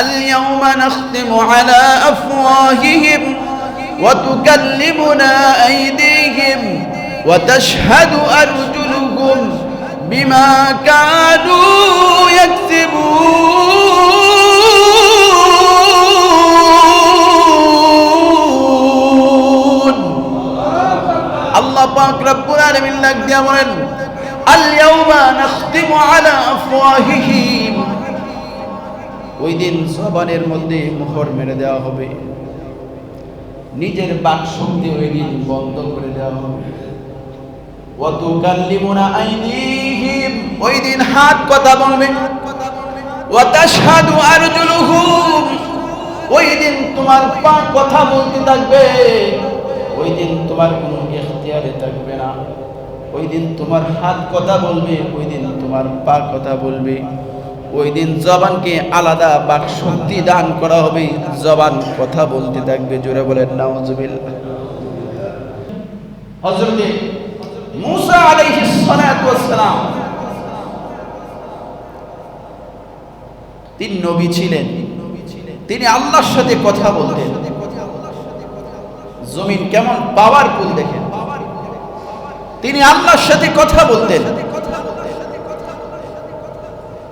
اليوم نختم على أفواههم وتكلمنا أيديهم وتشهد أرجلهم بما كانوا يكسبون الله পাক রব্বুল আলামিন লাগ দিয়া বলেন আল-ইয়াউমা নাখতিমু আলা আফওয়াহিহিম ওই দিন জবানের মধ্যে মোহর মেরে দেওয়া হবে। নিজের বাক শক্তি ওই দিন বন্ধ করে দেওয়া হবে। হাত কথা বলবে। তোমার পা কথা বলতে থাকবে। ওই দিন তোমার কোনো থাকবে না। ওই দিন তোমার হাত কথা বলবে, ওই দিন তোমার পা কথা বলবে। ওই দিন জবানকে আলাদা বাক শক্তি দান করা হবে। জবান কথা বলতে থাকবে, জোরে বলেন, নাউজুবিল্লাহ। হযরতে মুসা আলাইহিস সালাতু ওয়াস সালাম, তিনি নবী ছিলেন। তিনি আল্লাহর সাথে কথা বলতেন। জমিন কেমন? পাওয়ারফুল দেখেন। তিনি আল্লাহর সাথে কথা বলতেন।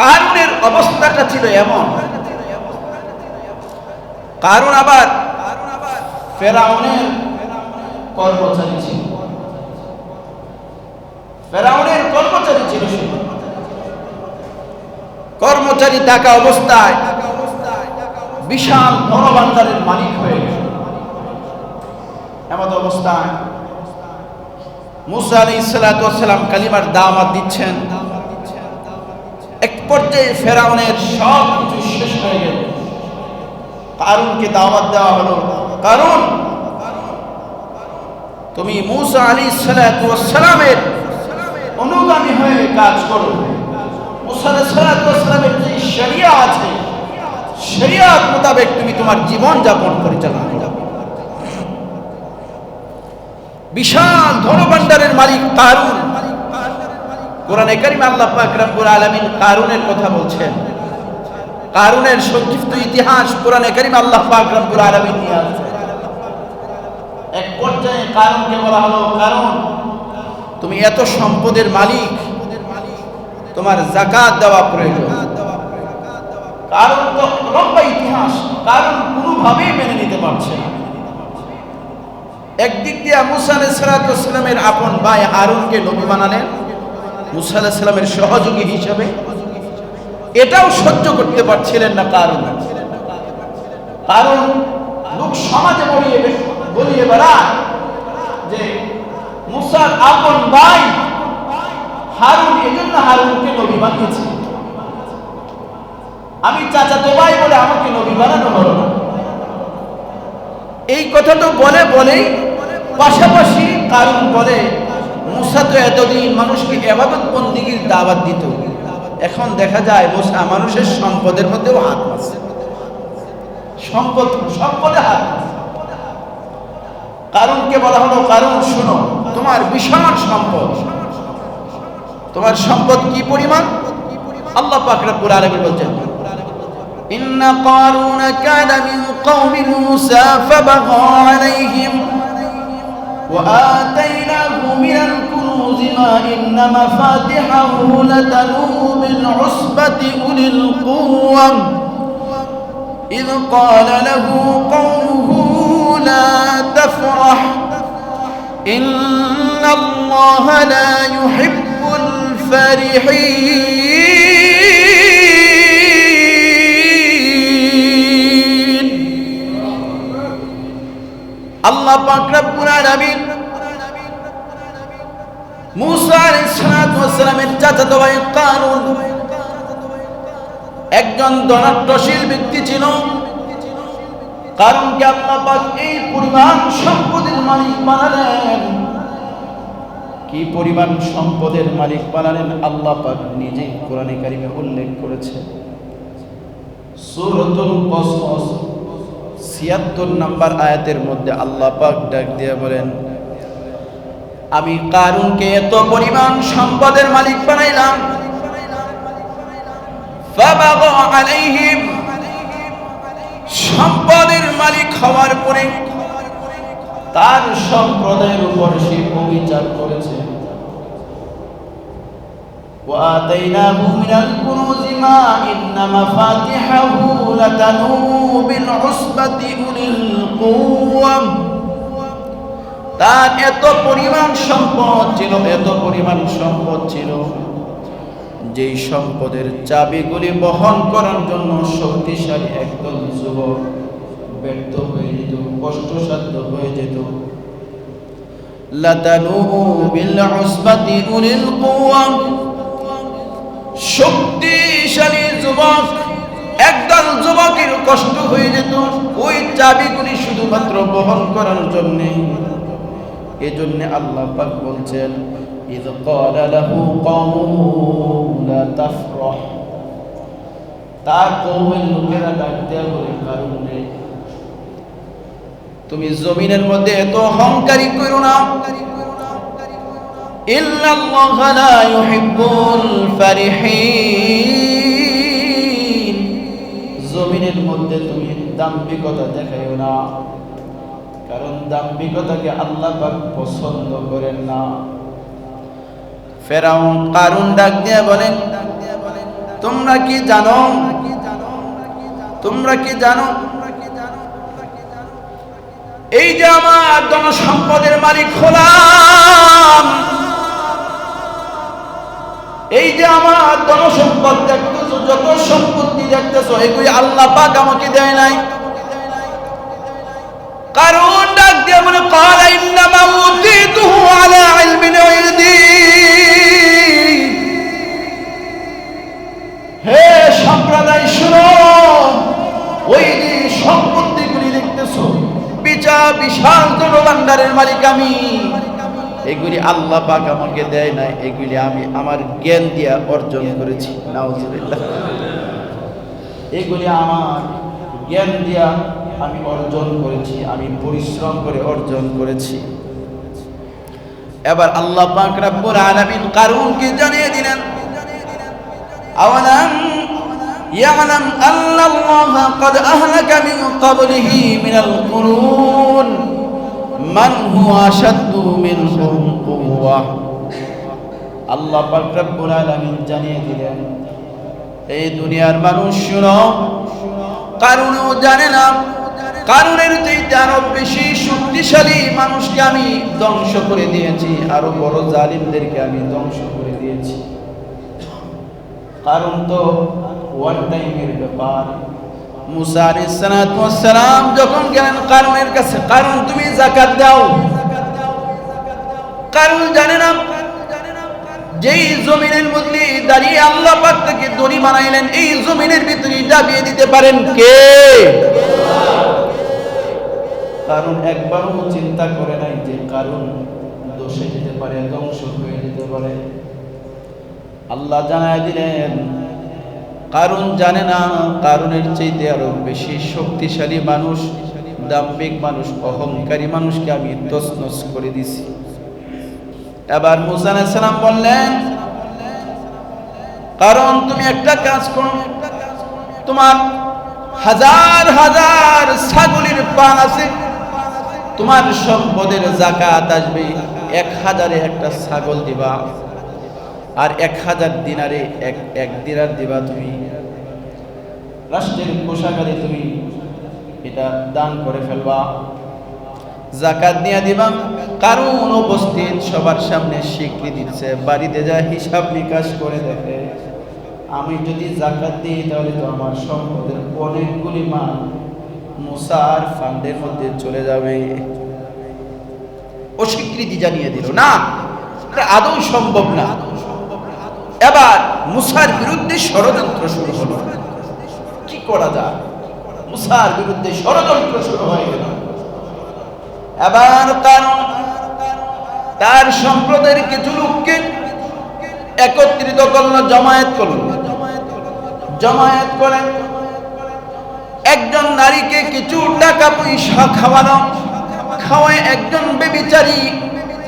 কারুনের অবস্থাটা ছিল এমন। কারুন আবার ফেরাউনের কর্মচারী ছিল। ফেরাউনের কর্মচারী ছিল কর্মচারী থাকা অবস্থায় বিশাল ধনভাণ্ডারের মালিক হয়ে গেল। এমন অবস্থায় মুসা আলী ইসালাতাম কালিমার দাওয়াত দিচ্ছেন। এক পর্যায়ে ফেরাউনের সব কিছু শেষ হয়ে গেল। কারুনকে দাওয়াত দেওয়া হলো। কারণ তুমি মুসা আলী সালামের অনুগামী হয়ে কাজ করো। বিশাল ধনভাণ্ডারের মালিক কারুন। কোরআন কারিম আল্লাহ পাক রব্বুল আলামিন কারুনের কথা বলছেন। কারুনের সংক্ষিপ্ত ইতিহাস কোরআনে কারিম আল্লাহ পাক রব্বুল আলামিন নিয়ে আসছেন এক পর্যায়ে কারণকে বলা হলো কারণ তুমি এত সম্পদের মালিক, তোমার জাকাত দেওয়া প্রয়োজন। কারণ তো লম্বা ইতিহাস কারণ কোনোভাবেই মেনে নিতে পারছে না। একদিক দিয়ে মুসা আলাইসালামের আপন ভাই হারুনকে নবী বানালেন মুসা সহযোগী হিসাবে এটাও সহ্য করতে পারছিলেন না কারণ। কারণ লোক সমাজে বলিয়ে বলিয়ে বেড়ায় যে মুসার আপন ভাই হারুন, এজন্য হারুনকে নবী বানিয়েছে। আমি চাচা তো ভাই বলে আমাকে নবী বানানো হলো না। এই কথা তো বলে বলেই পাশাপাশি কারণ বলে মুসা তো এতদিন মানুষকে এবাদত বন্দিগির দাওয়াত দিত এখন দেখা যায় মুসা মানুষের সম্পদের মধ্যেও হাত মারছে সম্পদ সম্পদে হাত কারণকে বলা হলো কারণ শুনো তোমার বিশাল সম্পদ তোমার সম্পদ কি পরিমাণ আল্লাহ পাক রব্বুল আলামিন বলছেন إن قارون كان من قوم موسى فبغى عليهم وآتيناه من الكنوز ما إن مفاتحه لتنوء بالعصبة أولي القوة. إذ قال له قومه لا تفرح إن الله لا يحب الفرحين. একজন ব্যক্তি ছিল। কারণ কি আল্লাহ পাক এই পরিমাণ সম্পদের মালিক বানালেন। কি পরিমাণ সম্পদের মালিক বানালেন আল্লাহ পাক নিজেই কোরআনে কারিমে উল্লেখ করেছে। সূরাতুল 76 নাম্বার আয়াতের মধ্যে আল্লাহ পাক ডাক দিয়ে বলেন, আমি কারুনকে এত পরিমাণ সম্পদের মালিক বানাইলাম সম্পদের মালিক হওয়ার পরে তার সম্প্রদায়ের উপর সে অবিচার করেছে। وآتيناه من الكنوز ما إن مفاتحه لتنوء بالعصبة أولي القوة তার এত পরিমাণ সম্পদ ছিল এত পরিমাণ সম্পদ ছিল যেই সম্পদের চাবিগুলি বহন করার জন্য শক্তিশালী একদল যুবক ব্যর্থ হয়ে যেত কষ্টসাধ্য হয়ে যেত লাতানু বিল উসবাতি উলিল কুওয়া শক্তিশালী যুবক একদল যুবকের কষ্ট হয়ে যেত ওই চাবিগুলি শুধুমাত্র বহন করার জন্য এজন্য আল্লাহ পাক বলছেন إذ قال له قومه لا تفرح তার কৌমের লোকেরা ডাক দেয়া বলে কারণে তুমি জমিনের মধ্যে এত অহংকারী করো না ইল্লাল্লাহ লা ইউহিব্বুল ফারিহিন। জমিনের মধ্যে তুমি দাম্ভিকতা দেখাইও না, কারণ দাম্ভিকতাকে আল্লাহ পাক পছন্দ করেন না। ফেরাউন কারুন ডাক দিয়ে বলেন, তোমরা কি জানো? তোমরা কি জানো? এই যে আমার জনসম্পদের মালিক হলাম এই যে আমার জনসম্পদ দেখতেছো যত সম্পত্তি দেখতেছো এগুলি আল্লাহ পাক আমাকে দেয় নাই কারণ ডাক দিয়ে বলে قال انما اوتيته على علم عندي হে সম্প্রদায় শুনো ওই যে সম্পত্তিগুলি দেখতেছো বিচা বিশাল জনভান্ডারের মালিক আমি এগুলি আল্লাহ পাক আমাকে দেয় নাই এগুলি আমি আমার জ্ঞান দিয়া অর্জন করেছি নাউজুবিল্লাহ এগুলি আমার জ্ঞান দিয়া আমি অর্জন করেছি আমি পরিশ্রম করে অর্জন করেছি এবার আল্লাহ পাক রব্বুল আলামিন কারুনকে জানিয়ে দিলেন আওয়ালাম يعلم أن الله قد أهلك من قبله من القرون মান হুয়া আশাদ্দু মিনহুম কুওয়া। আল্লাহ পাক রব্বুল আলামিন জানিয়ে দিলেন, এই দুনিয়ার মানুষ শুনো, কারণও জানে না, কারণের চাইতে আরও বেশি শক্তিশালী মানুষকে আমি ধ্বংস করে দিয়েছি, আরও বড় জালিমদেরকে আমি ধ্বংস করে দিয়েছি। কারণ তো ওয়ান টাইমের ব্যাপার। মুসা আলাইহিস সালাম যখন গেলেন, কারণের কাছে, কারণ তুমি যাকাত দাও। কারণ জানে না, যেই জমিনের মধ্যে দাঁড়িয়ে আল্লাহ পাক থেকে দড়ি বানাইলেন, এই জমিনের ভিতরে ডাবিয়ে দিতে পারেন কে? কারণ একবারও চিন্তা করে নাই যে কারণ দোষে যেতে পারে, ধ্বংস হয়ে যেতে পারে। আল্লাহ জানায় দিলেন কারণ জানে না, কারণের চাইতে আরও বেশি শক্তিশালী মানুষ, দাম্ভিক মানুষ, অহংকারী মানুষকে আমি তসনস করে দিছি। এবার মুসা আলাইহিস সালাম বললেন, কারণ তুমি একটা কাজ করো, তোমার হাজার হাজার ছাগলের পান আছে, তোমার সম্পদের জাকাত আসবে, এক হাজারে একটা ছাগল দিবা। আর এক হাজার দিনারে এক এক দিনার দিবা তুমি। রাষ্ট্রের কোষাগারে তুমি এটা দান করে ফেলবা। জাকাত নিয়ে দিবা। কারণ উপস্থিত সবার সামনে স্বীকৃতি দিচ্ছে বাড়িতে যা হিসাব নিকাশ করে দেখে, আমি যদি জাকাত দিই তাহলে তো আমার সম্পদের অনেকগুলি মান মুসার ফান্ডের মধ্যে চলে যাবে। অস্বীকৃতি জানিয়ে দিল, না আদৌ সম্ভব না। এবার মুসার বিরুদ্ধে ষড়যন্ত্র শুরু হলো। করা যায়? মুসার বিরুদ্ধে ষড়যন্ত্র শুরু হয়ে গেল। এবার কারণ তার সম্প্রদায়ের কিছু লোককে একত্রিত করল, জমায়েত করল। জমায়েত করে একজন নারীকে কিছু টাকা পয়সা খাওয়ানো খাওয়ায় একজন বেবিচারী,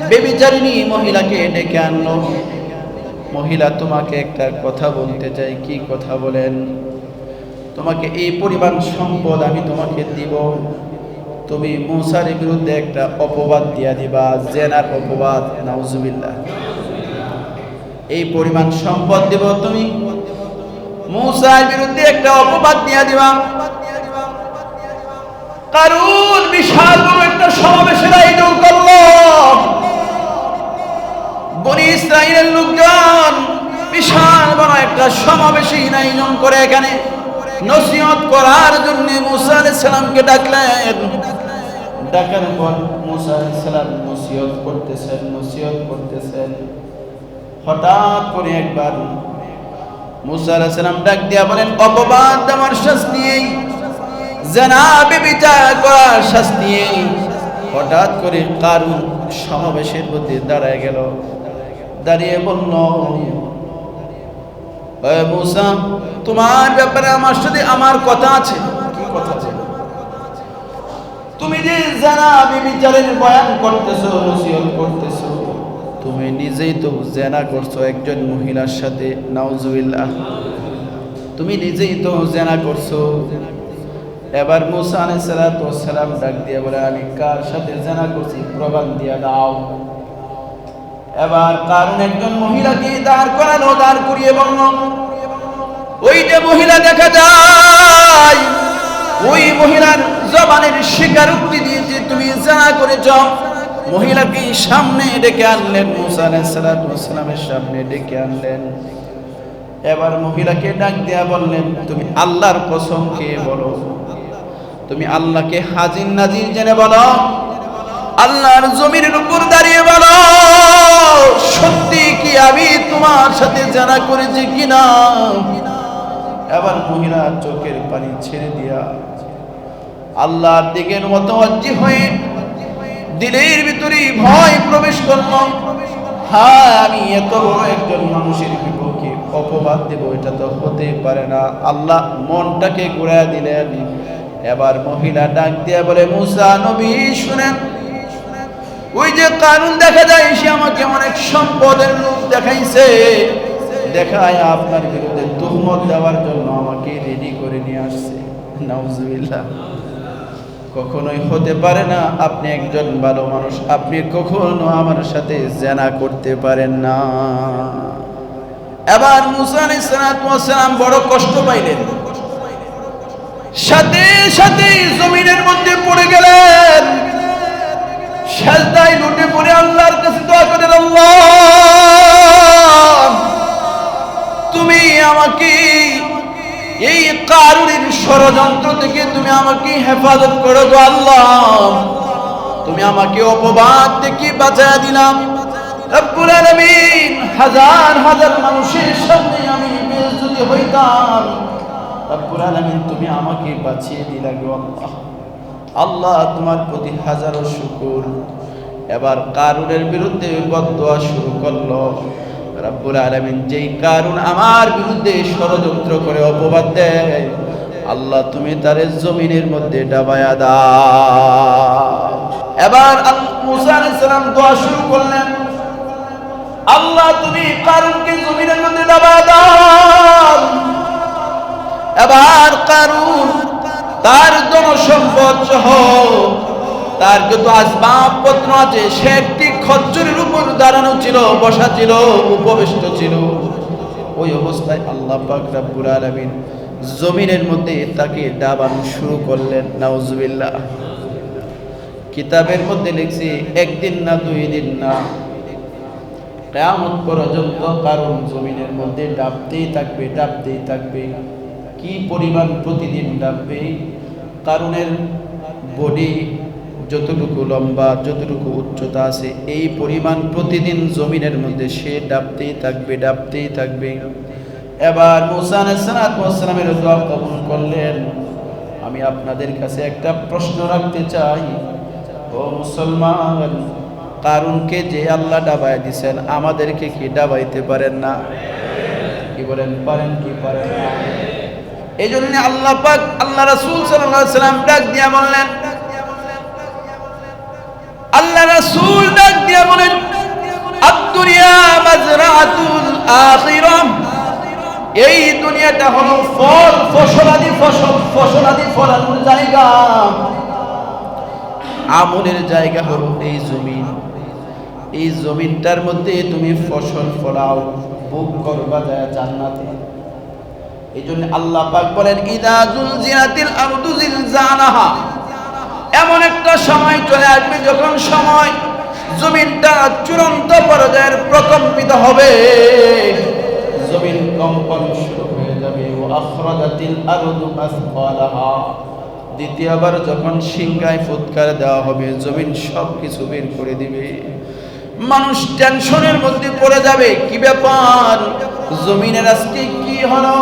বেবিচারিণী মহিলাকে ডেকে আনলো। মহিলা, তোমাকে একটা কথা বলতে চাই। কি কথা বলেন? তোমাকে এই পরিমাণ সম্পদ আমি তোমাকে দিব। তুমি মূসার বিরুদ্ধে একটা অপবাদ দিয়া দিবা, জেনার অপবাদ। নাউজুবিল্লাহ। এই পরিমাণ সম্পদ দিব তুমি। মৌসার বিরুদ্ধে একটা অপবাদ দিয়া দিবা। কারণ বিশাল বড় একটা সমাবেশের আয়োজন করল বনি ইসরায়েলের লোকজন বিশাল বড় একটা সমাবেশী আয়োজন করে এখানে। নসিহত করার জন্য মুসা আলাইহিস সালামকে ডাকলেন। ডাকার পর মুসা আলাইহিস সালাম নসিহত করতেছেন নসিহত করতেছেন। হঠাৎ করে একবার মুসা আলাইহিস সালাম ডাক দিয়া বলেন, অপবাদ, আমার শাস্তি জানাবে বিচার করার শাস্তি হঠাৎ করে কারুন সমাবেশের মধ্যে দাঁড়ায় গেল। দাঁড়িয়ে বলল তোমার ব্যাপারে আমার সাথে আমার কথা আছে। কি কথা আছে? তুমি যে জানা বিচারের বয়ান করতেছো, নসিহত করতেছো, তুমি নিজেই তো জেনা করছ একজন মহিলার সাথে, নাউজুবিল্লাহ। তুমি নিজেই তো জেনা করছ। এবার মুসা আলাইহিস সালাম ডাক দিয়ে বলে, আমি কার সাথে জেনা করছি? প্রমাণ দিয়া দাও। এবার কারণ একজন মহিলাকে দাঁড় করানো, দাঁড় করিয়ে বলল ওই যে মহিলা দেখা যায়। ওই মহিলার জবানের স্বীকারোক্তি দিয়েছে তুমি জানা করেছ, মহিলাকে সামনে ডেকে আনলেন, মুসা আলাইসালামের সামনে ডেকে আনলেন। এবার মহিলাকে ডাক দেয়া বললেন, তুমি আল্লাহর কসম কে বলো। তুমি আল্লাহকে হাজির নাজির জেনে বলো। আল্লাহর জমির উপর দাঁড়িয়ে বলো। সত্যি কি আমি তোমার সাথে জানা করেছি কিনা? এবার মহিলা চোখের পানি ছেড়ে দিয়া আল্লাহর দিকের মতোয়াজ্জি হয়ে দিলের ভিতরে ভয় প্রবেশ করল। হ্যাঁ আমি এত বড় একজন মানুষের বিপক্ষে অপবাদ দেব, এটা তো হতে পারে না। আল্লাহ মনটাকে ঘুরায় দিলেন। এবার মহিলা ডাক দিয়া বলে, মুসা নবী, শুনেন। ওই যে কানুন দেখা যায়, সে আমাকে অনেক সম্পদের লোক দেখাইছে। দেখায় আপনার বিরুদ্ধে তুহমত দেওয়ার জন্য আমাকে রেডি করে নিয়ে আসছে। নাউজুবিল্লাহ। কখনোই হতে পারে না আপনি একজন ভালো মানুষ, আপনি কখনো আমার সাথে জেনা করতে পারেন না। এবার মুসান ইসলাম বড় কষ্ট পাইলেন। সাথে সাথে জমিনের মধ্যে পড়ে গেলেন। আল্লাহর কাছে দোয়া করেন, আল্লাহ, তুমি আমাকে এই কারুরের ষড়যন্ত্র থেকে তুমি আমাকে হেফাজত করো গো আল্লাহ। তুমি আমাকে অপবাদ থেকে বাঁচায় দিলাম। রব্বুল আলামিন হাজার হাজার মানুষের সামনে আমি বেইজ্জতি হইতাম। রব্বুল আলামিন, তুমি আমাকে বাঁচিয়ে দিলা গো আল্লাহ। আল্লাহ, তোমার প্রতি হাজারো শুকুর। এবার কারুনের বিরুদ্ধে বদোয়া শুরু করল। রাব্বুল আলামিন যেই কারুন আমার বিরুদ্ধে ষড়যন্ত্র করে অপবাদ দেয়, আল্লাহ তুমি তার জমিনের মধ্যে ডাবায়া দাও। এবার মুসা আলাইহিস সালাম দোয়া শুরু করলেন। আল্লাহ তুমি কারুনকে জমিনের মধ্যে ডাবায়া দাও। এবার কারুন তার জনসম্পদ সহ তার যত আসবাবপত্র আছে। সে একটি খচ্চরের উপর দাঁড়ানো ছিল, বসা ছিল, উপবিষ্ট ছিল। ওই অবস্থায় আল্লাহ পাক রাব্বুল আলামিন জমিনের মধ্যে তাকে ডাবানো শুরু করলেন। নাউজুবিল্লাহ। কিতাবের মধ্যে লিখছি, একদিন না, দুই দিন না। কেয়ামত পর্যন্ত কারণ জমিনের মধ্যে ডাবতেই থাকবে ডাবতেই থাকবে। কি পরিমাণ প্রতিদিন ডাববে? কারণের বডি যতটুকু লম্বা, যতটুকু উচ্চতা আছে, এই পরিমাণ প্রতিদিন জমিনের মধ্যে সে ডাবতেই থাকবে ডাবতেই থাকবে। এবার মুসা আলাইসালামের দোয়া কবুল করলেন। আমি আপনাদের কাছে একটা প্রশ্ন রাখতে চাই। ও মুসলমান, কারুনকে যে আল্লাহ ডাবাই দিছেন, আমাদেরকে কি ডাবাইতে পারেন না? কি বলেন, পারেন কি পারেন না? এই জন্য আল্লাহ পাক, আল্লাহ রাসূল আলাইহি সাল্লাম ডাক দিয়া বললেন আল্লাহ রাসূল ডাক দিয়া বলেন, আদ-দুনিয়া মাজরাতুল আখিরাহ এই দুনিয়াটা হলো ফল, ফসলাদি ফসল, ফসলাদি ফলানোর জায়গা। আমলের জায়গা হলো এই জমিন। এই জমিনটার মধ্যে তুমি ফসল ফলাও, ভোগ করবা যায় জান্নাতে। এই জন্য আল্লাহ পাক বলেন, ইদা জুলজিলাতিল আরদু জিলজালাহা। এমন একটা সময় চলে আসবে যখন সময় জমিনটা চূড়ান্ত পর্যায়ের প্রকম্পিত হবে। জমিন কম্পন শুরু হয়ে যাবে। ও আখরাজাতিল আরদু আসফালাহা। দ্বিতীয়বার যখন সিংহায় ফুৎকার দেওয়া হবে, জমিন সব কিছু বের করে দিবে। মানুষ টেনশনের মধ্যে পড়ে যাবে, কি ব্যাপার? জমিনের আজকে কি হলো?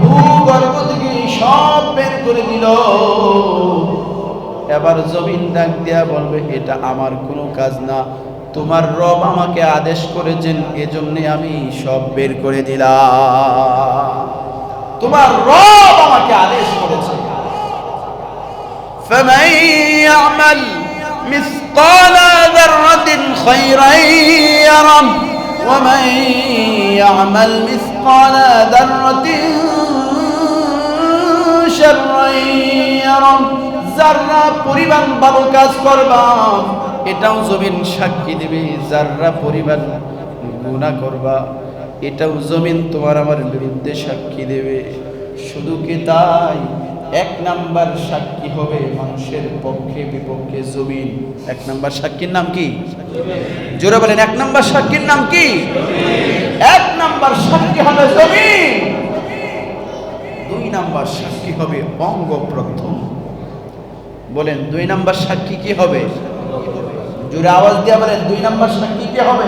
ভূগর্ভ থেকে সব বের করে দিল। এবার জমিন ডাক দিয়া বলবে এটা আমার কোনো কাজ না তোমার রব আমাকে আদেশ করেছেন এজন্যে আমি সব বের করে দিলাম তোমার রব আমাকে আদেশ করেছে فمن يعمل مثقال ذرة خيرا يره ومن يعمل مثقال ذرة شرا يره যাররা পরিমাণ ভালো কাজ করবা, এটাও জমিন সাক্ষী দেবে। যাররা পরিমাণ গুণা করবা, এটাও জমিন তোমার আমার বিরুদ্ধে সাক্ষী দেবে। শুধু কি তাই? এক নাম্বার সাক্ষী হবে মানুষের পক্ষে বিপক্ষে জমিন। এক নাম্বার সাক্ষীর নাম কি? জোরে বলেন, এক নাম্বার সাক্ষীর নাম কি? এক নাম্বার সাক্ষী হবে জমিন। দুই নাম্বার সাক্ষী হবে অঙ্গ প্রথম বলেন দুই নাম্বার সাক্ষী কি হবে জোরে আওয়াজ দিয়ে বলেন দুই নাম্বার সাক্ষী কি হবে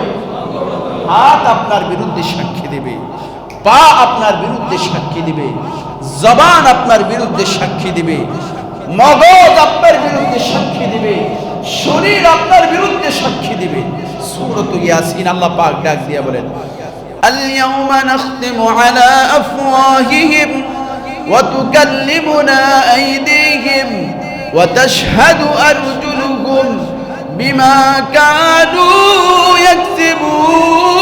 হাত আপনার বিরুদ্ধে সাক্ষী দেবে পা আপনার বিরুদ্ধে সাক্ষী দিবে জবান আপনার বিরুদ্ধে সাক্ষী দিবে মগজ আপনার বিরুদ্ধে সাক্ষী দিবে শরীর আপনার বিরুদ্ধে সাক্ষী দিবে সূরত ইয়াসিন আল্লাহ পাক ডাক দিয়ে বলেন اليوم نختم على أفواههم وتكلمنا أيديهم وتشهد أرجلهم بما كانوا يكسبون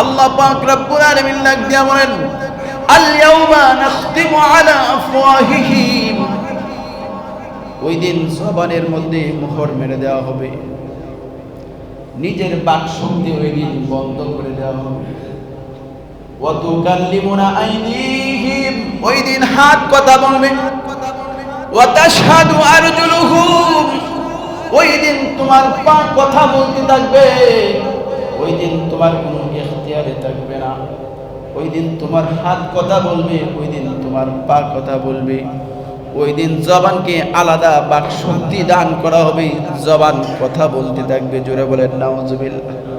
আল্লাহ পাক রব্বুল আলামিন লাগ দিয়া বলেন আল ইয়াউমা নাখতিমু আলা আফওয়াহিহিম ওই দিন জবানের মধ্যে মোহর মেরে দেওয়া হবে নিজের বাক শক্তি ওই দিন বন্ধ করে দেওয়া হবে তোমার পা কথা বলতে থাকবে। ওই দিন তোমার কোনো থাকবে না। ওই দিন তোমার হাত কথা বলবে ওই দিন তোমার পা কথা বলবে। ওই দিন জবানকে আলাদা বাক শক্তি দান করা হবে, জবান কথা বলতে থাকবে। জোরে বলেন, নাউজুবিল্লাহ।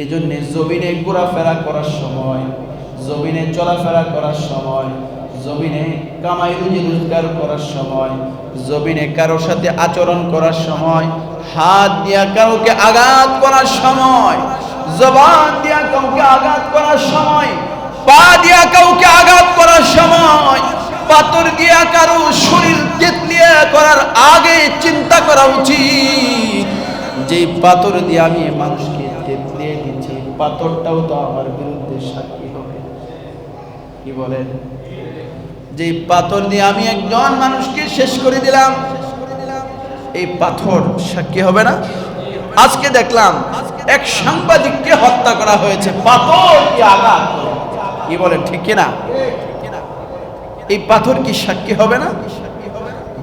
এই জন্যে জমিনে ঘোরাফেরা করার সময়, জমিনে চলাফেরা করার সময়, জমিনে কামাই রুজি রোজগার করার সময়, জমিনে কারোর সাথে আচরণ করার সময়, হাত দিয়া কাউকে আঘাত করার সময়, জবান দিয়া কাউকে আঘাত করার সময়, পা দিয়া কাউকে আঘাত করার সময়, পাথর দিয়া কারও শরীর তেতলিয়া করার আগে চিন্তা করা উচিত। যে পাথর দিয়ে আমি দিচ্ছি পাথরটাও তো আমার বিরুদ্ধে সাক্ষী হবে। কি বলেন? যে পাথর দিয়ে আমি একজন মানুষকে শেষ করে দিলাম, এই পাথর সাক্ষী হবে না। আজকে দেখলাম এক সাংবাদিককে হত্যা করা হয়েছে। পাথর কি আঘাত? কি বলেন, ঠিক কিনা এই পাথর কি সাক্ষী হবে না?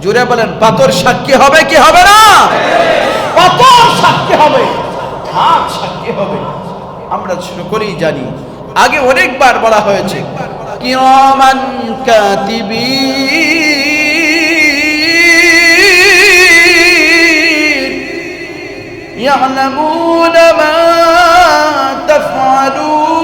জুড়ে বলেন, পাথর সাক্ষী হবে কি হবে না? পাথর সাক্ষী হবে হাত সাক্ষী হবে। আমরা সকলেই জানি আগে অনেকবার বলা হয়েছে কিরমান কাতিবিন يعلمون ما تفعلون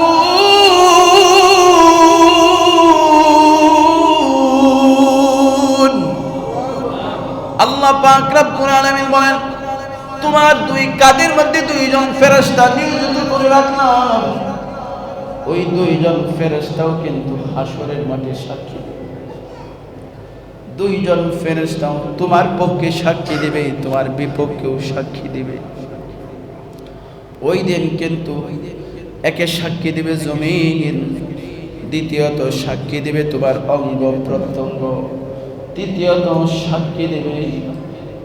আল্লাহ পাক রব্বুল আলামিন বলেন তোমার দুই কাদের মধ্যে দুইজন ফেরেশতা নিয়োজিত করে রাখলাম। ওই দুইজন ফেরেশতাও কিন্তু হাসরের মাঠে সাক্ষী। দুইজন ফেরেশতাও তোমার পক্ষে সাক্ষী দেবে, তোমার বিপক্ষেও সাক্ষী দেবে। ওই দিন কিন্তু একে সাক্ষী দিবে জমিন দ্বিতীয়ত সাক্ষী দিবে তোমার অঙ্গ প্রত্যঙ্গ, তৃতীয়ত সাক্ষী দেবে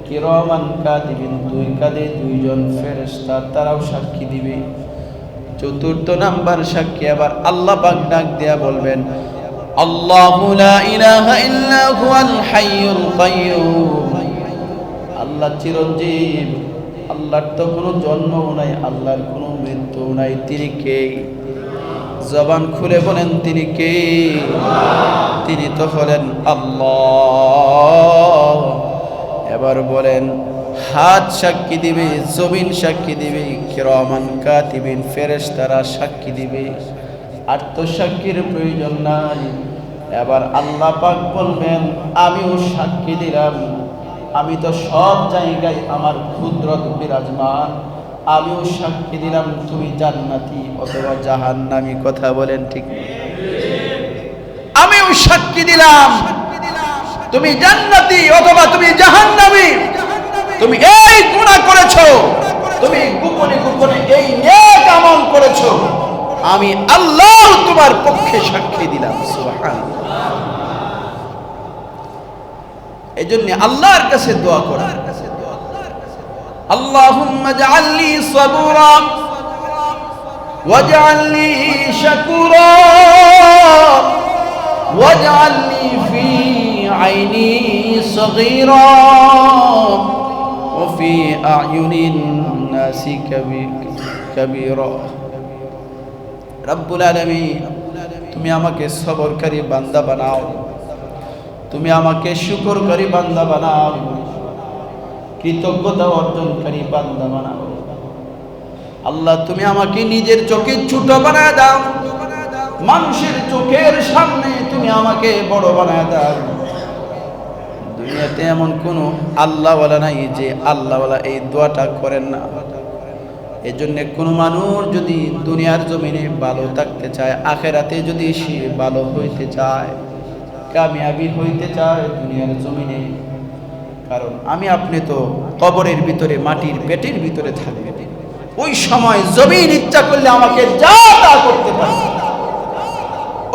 কিরমান কাদিবিন দুই কাঁধে দুইজন ফেরেশতা, তারাও সাক্ষী দিবে। চতুর্থ নাম্বার সাক্ষী আবার আল্লাহ পাক ডাক দেয়া বলবেন, আল্লাহু চিরঞ্জীব, আল্লাহর তো কোনো জন্মও নাই, আল্লাহর কোনো মৃত্যু নাই। তিনি কে? জবান খুলে বলেন, তিনি কে? তিনি তো হলেন আল্লাহ। এবার বলেন হাত সাক্ষী দিবে, জমিন সাক্ষী দিবে, কিরমান কাতিবিন, ফেরেশতারা সাক্ষী দিবে। তো সাক্ষীর প্রয়োজন নাই। এবার আল্লাহ পাক বলবেন, আমিও সাক্ষী দিলাম। আমি তো সব জায়গায় আমার ক্ষুদ্রত বিরাজমান। আমিও সাক্ষী দিলাম, তুমি জান্নাতি অথবা জাহান্নামি, কথা বলেন ঠিক। আমিও সাক্ষী দিলাম, তুমি জান্নাতি অথবা তুমি জাহান্নামী। তুমি এই গুনাহ করেছো তুমি গোপনে গোপনে এই নেক আমল করেছো আমি আল্লাহ তোমার পক্ষে সাক্ষী দিলাম সুবহানাল্লাহ এই জন্য আল্লাহর কাছে দোয়া করা اللهم اجعل لي صبورا واجعل لي شكورا واجعل لي في عيني صغيرا وفي أعين الناس كبي- كبيرا رب العالمين তুমি আমাকে সবরকারী বান্দা বানাও তুমি আমাকে শুকরকারী বান্দা বানাও কৃতজ্ঞতা অর্জনকারী বান্দা বানাও আল্লাহ তুমি আমাকে নিজের চোখে ছোট বানায় দাও মানুষের চোখের সামনে তুমি আমাকে বড় বানায় দাও দুনিয়াতে এমন কোন আল্লাহওয়ালা নাই যে আল্লাহওয়ালা এই দোয়াটা করেন না। এই জন্য কোনো মানুষ যদি দুনিয়ার জমিনে ভালো থাকতে চায়, আখেরাতে যদি সে ভালো হইতে চায়, কামিয়াবি হইতে চায় দুনিয়ার জমিনে, কারণ আমি আপনি তো কবরের ভিতরে, মাটির পেটের ভিতরে থাকবে ওই সময় জমিন ইচ্ছা করলে আমাকে যা তা করতে পারে।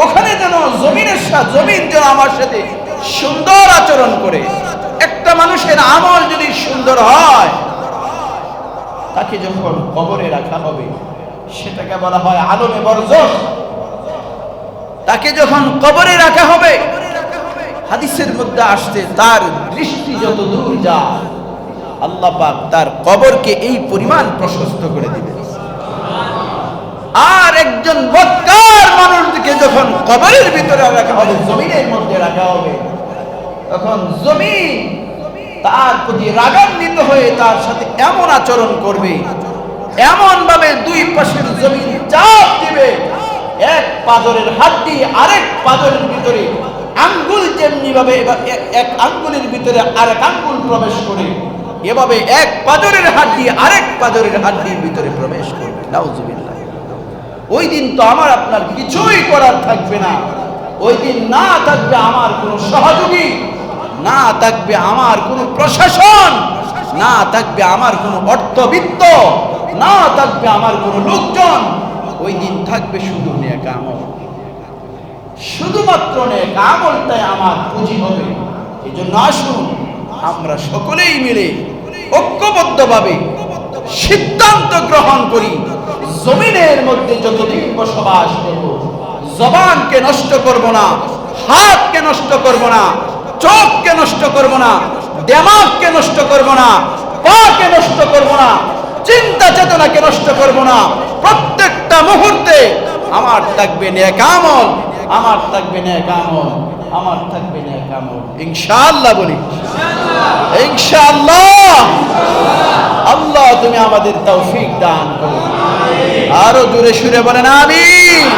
ওখানে যেন জমিনের সাথে, জমিন যেন আমার সাথে সুন্দর আচরণ করে। একটা মানুষের আমল যদি সুন্দর হয়, তাকে যখন কবরে রাখা হবে, সেটাকে বলা হয় আলমে বরজস তাকে যখন কবরে রাখা হবে, হাদিসের মধ্যে আসছে, তার দৃষ্টি যত দূর যা আল্লাহ পাক তার কবরকে এই পরিমাণ প্রশস্ত করে দিবে আর একজন বৎকার মানুষকে যখন কবরের ভিতরে রাখা হবে, জমিনের মধ্যে রাখা হবে তখন জমিন তার প্রতি রাগান্বিত হয়ে তার সাথে এমন আচরণ করবে। এমন ভাবে দুই পাশের জমিন চাপ দিবে। এক পাজরের হাড্ডি, আরেক পাজরের ভিতরে আঙ্গুল যেমনি ভাবে এক আঙ্গুলের ভিতরে আরেক আঙ্গুল প্রবেশ করে, এভাবে এক পাজরের হাড্ডি, আরেক পাজরের হাড্ডির ভিতরে প্রবেশ করবে। নাউজুবিল্লাহ। ওই দিন তো আমার আপনার কিছুই করার থাকবে না। ওই দিন না থাকবে আমার কোনো সহযোগী। না থাকবে আমার কোনো প্রশাসন, না থাকবে আমার কোনো অর্থবিত্ত, না থাকবে আমার কোনো লোকজন। ওই দিন থাকবে শুধু নেক আমল। শুধুমাত্র নেক আমলটাই আমার পুঁজি হবে। এই জন্য আসুন, আমরা সকলেই মিলে ঐক্যবদ্ধভাবে সিদ্ধান্ত গ্রহণ করি, জমিনের মধ্যে যতদিন বসবাস করব, জবানকে নষ্ট করব না, হাতকে নষ্ট করব না চোখকে নষ্ট করব না দেমাগকে নষ্ট করব না পাকে নষ্ট করব না চিন্তা চেতনাকে নষ্ট করব না। প্রত্যেকটা মুহূর্তে আমার থাকবে নেক আমল আমার থাকবে নেক আমল আমার থাকবে না কামড় ইনশাআল্লাহ বলি। ইনশাআল্লাহ। আল্লাহ তুমি আমাদের তৌফিক দান করো। আরও জোরে সুরে বলেন আমিন।